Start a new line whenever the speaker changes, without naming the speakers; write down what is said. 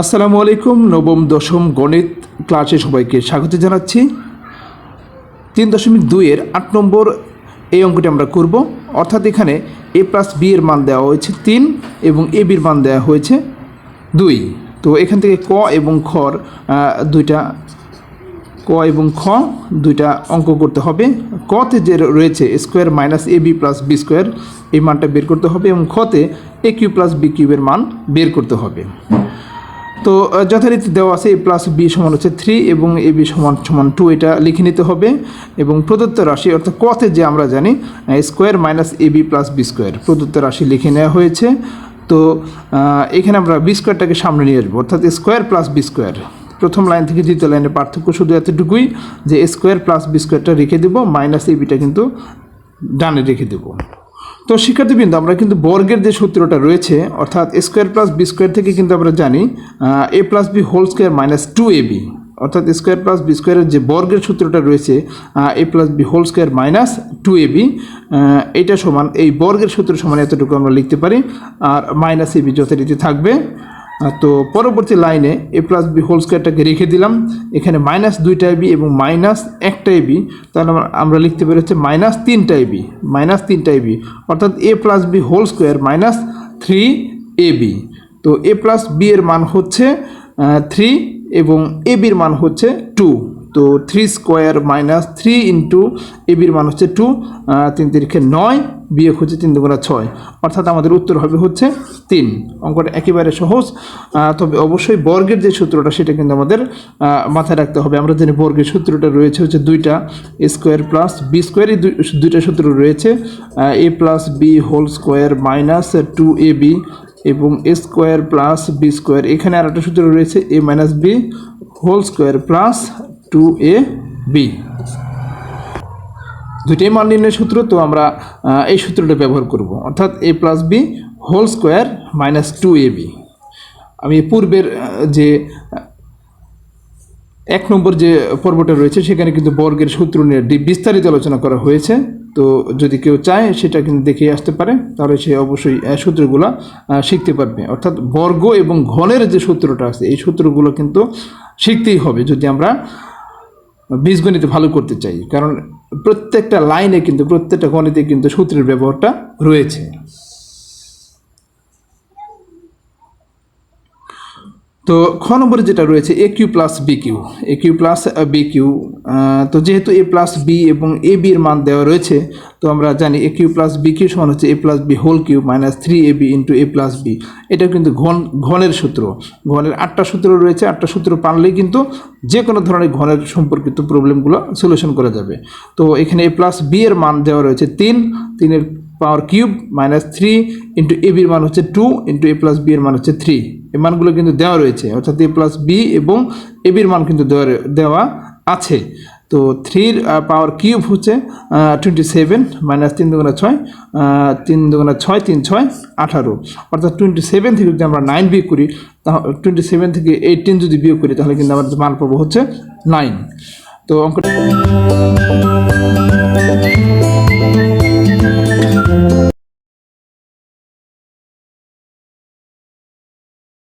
আসসালামু আলাইকুম, নবম, দশম গণিত ক্লাসে সবাইকে স্বাগত জানাচ্ছি। তিন দশমিক দুইয়ের আট নম্বর এই অঙ্কটি আমরা করব। অর্থাৎ এখানে এ প্লাস বি এর মান দেওয়া হয়েছে তিন এবং এ বির মান দেওয়া হয়েছে দুই। তো এখান থেকে ক এবং খর দুইটা ক এবং খ, দুইটা অঙ্ক করতে হবে। কতে যে রয়েছে square minus A B plus B square, এই মানটা বের করতে হবে এবং খতে এ কিউ প্লাস বি কিউবের মান বের করতে হবে। তো যথারীতি দেওয়া আছে, এ প্লাস বি সমান হচ্ছে থ্রি এবং এ বি সমান সমান টু এটা লিখে নিতে হবে। এবং প্রদত্ত রাশি, অর্থাৎ কতে যে আমরা জানি square minus A B plus B square প্রদত্ত রাশি লিখে নেওয়া হয়েছে। তো এখানে আমরা বি স্কোয়ারটাকে সামনে নিয়ে আসব, অর্থাৎ স্কোয়ার প্লাস বি স্কোয়ার প্রথম লাইন থেকে দ্বিতীয় লাইনের পার্থক্য শুধু এতটুকুই, যে স্কোয়ার প্লাস বি স্কোয়ারটা রেখে দেবো মাইনাস এ বিটা কিন্তু ডানে রেখে দেবো। তো শিক্ষার্থীবৃন্দ, আমরা কিন্তু বর্গের যে সূত্রটা রয়েছে, অর্থাৎ স্কোয়ার প্লাস বি স্কোয়ার থেকে কিন্তু আমরা জানি A plus B whole square minus two A B অর্থাৎ স্কোয়ার প্লাস বি স্কোয়ারের যে বর্গের সূত্রটা রয়েছে A plus B whole square minus two A B এটা সমান, এই বর্গের সূত্র সমান এতটুকু আমরা লিখতে পারি, আর মাইনাস এ বি যথারীতি থাকবে তো পরবর্তী লাইনে এ প্লাস বি হোল স্কোয়ারটাকে রেখে দিলাম। এখানে মাইনাস দুইটা বি এবং মাইনাস একটাই বি তাহলে আমরা- লিখতে পেরে হচ্ছে মাইনাস তিনটাই বি মাইনাস তিনটাই বি অর্থাৎ A plus B whole square minus three A B তো এ প্লাস বি এর মান হচ্ছে থ্রি এবং এ বির মান হচ্ছে টু তো three square minus three into A বির মান হচ্ছে টু তিন তিরিখে নয়, বিয়োগ হচ্ছে তিন দুগুণা ছয়। অর্থাৎ আমাদের উত্তর হবে হচ্ছে তিন। অঙ্কটা একেবারে সহজ। তবে অবশ্যই বর্গের যে সূত্রটা, সেটা কিন্তু আমাদের মাথায় রাখতে হবে। আমরা জানি বর্গের সূত্রটা রয়েছে হচ্ছে দুইটা। স্কোয়ার প্লাস বি স্কোয়ারই দুই- দুইটা সূত্র রয়েছে। A plus B whole square minus two A B এবং A square plus B square এখানে আর একটা সূত্র রয়েছে A minus B whole square plus two A B দুইটাই মান নির্ণয় সূত্র, তো আমরা এই সূত্রটা ব্যবহার করব। অর্থাৎ A plus B whole square minus two A B আমি পূর্বের যে, এক নম্বর যে পর্বটা রয়েছে, সেখানে কিন্তু বর্গের সূত্র নিয়ে বিস্তারিত আলোচনা করা হয়েছে। তো যদি কেউ চায়, সেটা কিন্তু দেখে আসতে পারে। তাহলে সে অবশ্যই সূত্রগুলো শিখতে পারবে। অর্থাৎ বর্গ এবং ঘনের যে সূত্রটা আছে, এই সূত্রগুলো কিন্তু শিখতেই হবে। যদি আমরা বীজগণিত ভালো করতে চাই। কারণ প্রত্যেকটা লাইনে কিন্তু প্রত্যেকটা গণিতে কিন্তু সূত্রের ব্যবহারটা রয়েছে। তো খ নম্বরে যেটা রয়েছে A cube plus B cube A cube plus B cube তো যেহেতু এ প্লাস বি এবং এ বির মান দেওয়া রয়েছে, তো আমরা জানি A cube plus B cube সমান হচ্ছে A plus B whole cube minus three A B into A plus B এটা কিন্তু ঘন, ঘনের সূত্র। ঘনের আটটা সূত্র রয়েছে, আটটা সূত্র পারলেই কিন্তু যে কোনো ধরনের ঘনের সম্পর্কিত প্রবলেমগুলো সলিউশন করা যাবে। তো এখানে এ প্লাস বি এর মান দেওয়া রয়েছে তিন, তিনের power cube minus three into A বির মান হচ্ছে two into A plus B এর মান হচ্ছে থ্রি। এই মানগুলো কিন্তু দেওয়া রয়েছে, অর্থাৎ এ প্লাস বি এবং এ বির মান কিন্তু দেওয়া দেওয়া আছে। তো থ্রির পাওয়ার কিউব হচ্ছে টোয়েন্টি সেভেন মাইনাস তিন দুগুণা ছয় তিন দুগুণা ছয়, তিন ছয়, আঠারো। অর্থাৎ টোয়েন্টি সেভেন থেকে যদি আমরা নাইন বিয়োগ করি তাহলে টোয়েন্টি সেভেন থেকে এইটিন যদি বিয়োগ করি, তাহলে কিন্তু আমাদের মান পাবো হচ্ছে নাইন তো অঙ্কটা